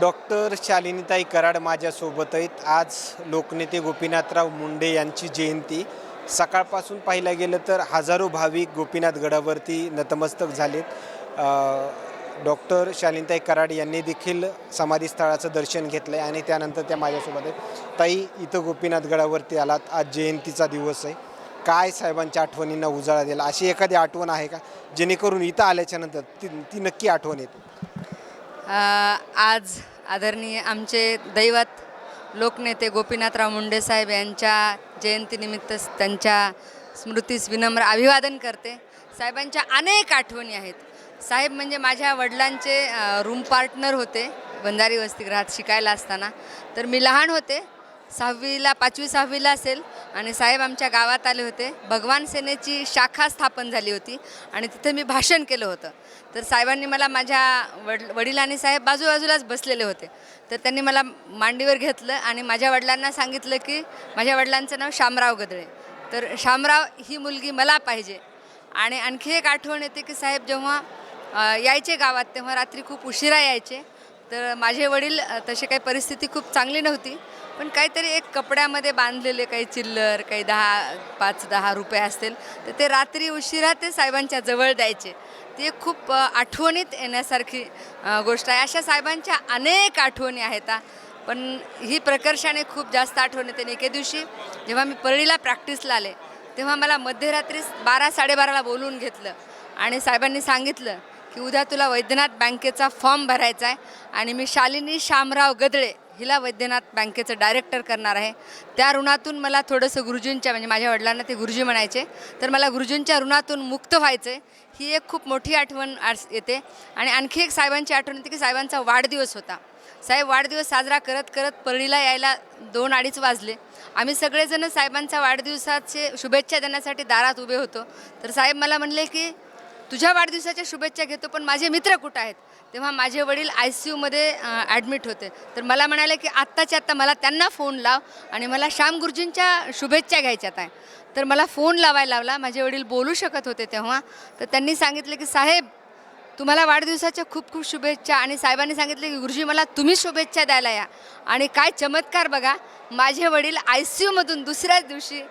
Doctor शालिनीताई Karad माझ्यासोबत आहेत आज लोकनेते गोपीनाथराव मुंडे यांची जयंती. सकाळपासून पाहिलं गेलं तर हजारो भाविक गोपीनाथ गडावरती नतमस्तक झालेत. डॉक्टर शालिनीताई कराड यांनी देखील समाधीस्थळाचं दर्शन घेतलं आहे आणि त्यानंतर त्या माझ्यासोबत आहेत ताई इथं गोपीनाथ गडावरती आलात. आज जयंतीचा दिवस आहे काय साहेबांच्या आठवणींना उजाळा दिला? अशी एखादी आठवण आहे का? जेणेकरून इथं आल्याच्यानंतर ती ती नक्की आठवण येते. आज आदरणीय आमचे दैवत लोकनेते गोपीनाथराव मुंडे साहेब यांच्या जयंतीनिमित्त त्यांच्या स्मृतीस विनम्र अभिवादन करते. साहेबांच्या अनेक आठवणी आहेत. साहेब म्हणजे माझ्या वडिलांचे रूम पार्टनर होते बंजारी वसतिगृहात शिकायला असताना. तर मी लहान होते. सहावीला पाचवी सहावीला असेल. आणि साहेब आमच्या गावात आले होते. भगवान सेनेची शाखा स्थापन झाली होती आणि तिथे मी भाषण केलं होतं. तर साहेबांनी मला माझ्या वड वडील आणि साहेब बाजूबाजूलाच बसलेले होते. तर त्यांनी मला मांडीवर घेतलं आणि माझ्या वडिलांना सांगितलं की माझ्या वडिलांचं नाव शामराव गदळे. तर शामराव ही मुलगी मला पाहिजे. आणि आणखी एक आठवण येते की साहेब जेव्हा यायचे गावात तेव्हा रात्री खूप उशिरा यायचे. तर माझे वडील तशी काही परिस्थिती खूप चांगली नव्हती. पण काहीतरी एक कपड्यामध्ये बांधलेले काही चिल्लर काही दहा पाच दहा रुपये असतील तर ते रात्री उशिरा ते साहेबांच्या जवळ द्यायचे. ती एक खूप आठवणीत येण्यासारखी गोष्ट आहे. अशा साहेबांच्या अनेक आठवणी आहेत पण ही प्रकर्षाने खूप जास्त आठवण येते. आणि एके दिवशी जेव्हा मी परळीला प्रॅक्टिसला आले तेव्हा मला मध्यरात्री बारा साडेबाराला बोलवून घेतलं. आणि साहेबांनी सांगितलं की उद्या तुला वैद्यनाथ बँकेचा फॉर्म भरायचा आहे आणि मी शालिनी शामराव गदळे हिला वैद्यनाथ बँकेचं डायरेक्टर करणार आहे. त्या ऋणातून मला थोडंसं गुरुजींच्या म्हणजे माझ्या वडिलांना ते गुरुजी म्हणायचे तर मला गुरुजींच्या ऋणातून मुक्त व्हायचं आहे. ही एक खूप मोठी आठवण आज येते. आणि आणखी एक साहेबांची आठवण येते की साहेबांचा वाढदिवस होता. साहेब वाढदिवस साजरा करत करत परळीला यायला दोन अडीच वाजले. आम्ही सगळेजण साहेबांचा वाढदिवसाचे शुभेच्छा देण्यासाठी दारात उभे होतो. तर साहेब मला म्हणले की तुझ्या वाढदिवसाच्या शुभेच्छा घेतो पण माझे मित्र कुठं आहेत? तेव्हा माझे वडील आय सी यूमध्ये ॲडमिट होते. तर मला म्हणाले की आत्ताच्या आत्ता मला त्यांना फोन लाव आणि मला श्याम गुरुजींच्या शुभेच्छा घ्यायच्यात आहे. तर मला फोन लावायला लावला. माझे वडील बोलू शकत होते तेव्हा. तर त्यांनी सांगितले की साहेब तुम्हाला वाढदिवसाच्या खूप खूप शुभेच्छा. आणि साहेबांनी सांगितले की गुरुजी मला तुम्ही शुभेच्छा द्यायला या. आणि काय चमत्कार बघा माझे वडील आय सी यूमधून दुसऱ्याच दिवशी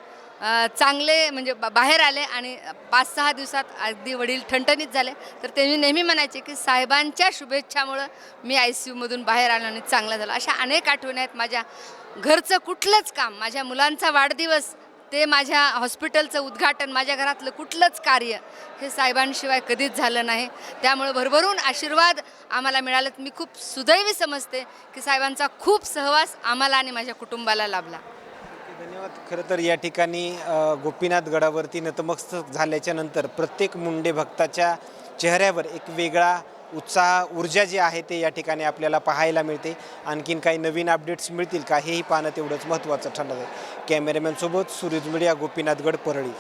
चांगले म्हणजे बा- बाहेर आले आणि पाच सहा दिवसात अगदी वडील ठणठणीत झाले. तर ते नेहमी म्हणायचे की साहेबांच्या शुभेच्छामुळं मी आय सी यूमधून बाहेर आलो आणि चांगलं झालं. अशा अनेक आठवणी आहेत माझ्या घरचं कुठलंच काम माझ्या मुलांचा वाढदिवस ते माझ्या हॉस्पिटलचं उद्घाटन माझ्या घरातलं कुठलंच कार्य हे साहेबांशिवाय कधीच झालं नाही. त्यामुळे भरभरून आशीर्वाद आम्हाला मिळालेत. मी खूप सुदैवी समजते की साहेबांचा खूप सहवास आम्हाला आणि माझ्या कुटुंबाला लाभला. धन्यवाद. खरं तर या ठिकाणी गोपीनाथ गडावरती नतमस्तक झाल्याच्यानंतर प्रत्येक मुंडे भक्ताच्या चेहऱ्यावर एक वेगळा उत्साह ऊर्जा जी आहे ते या ठिकाणी आपल्याला पाहायला मिळते. आणखीन काही नवीन अपडेट्स मिळतील का हेही पाहणं तेवढंच महत्त्वाचं ठरणार आहे. कॅमेरामॅनसोबत सुरेश मीडिया गोपीनाथगड परळी.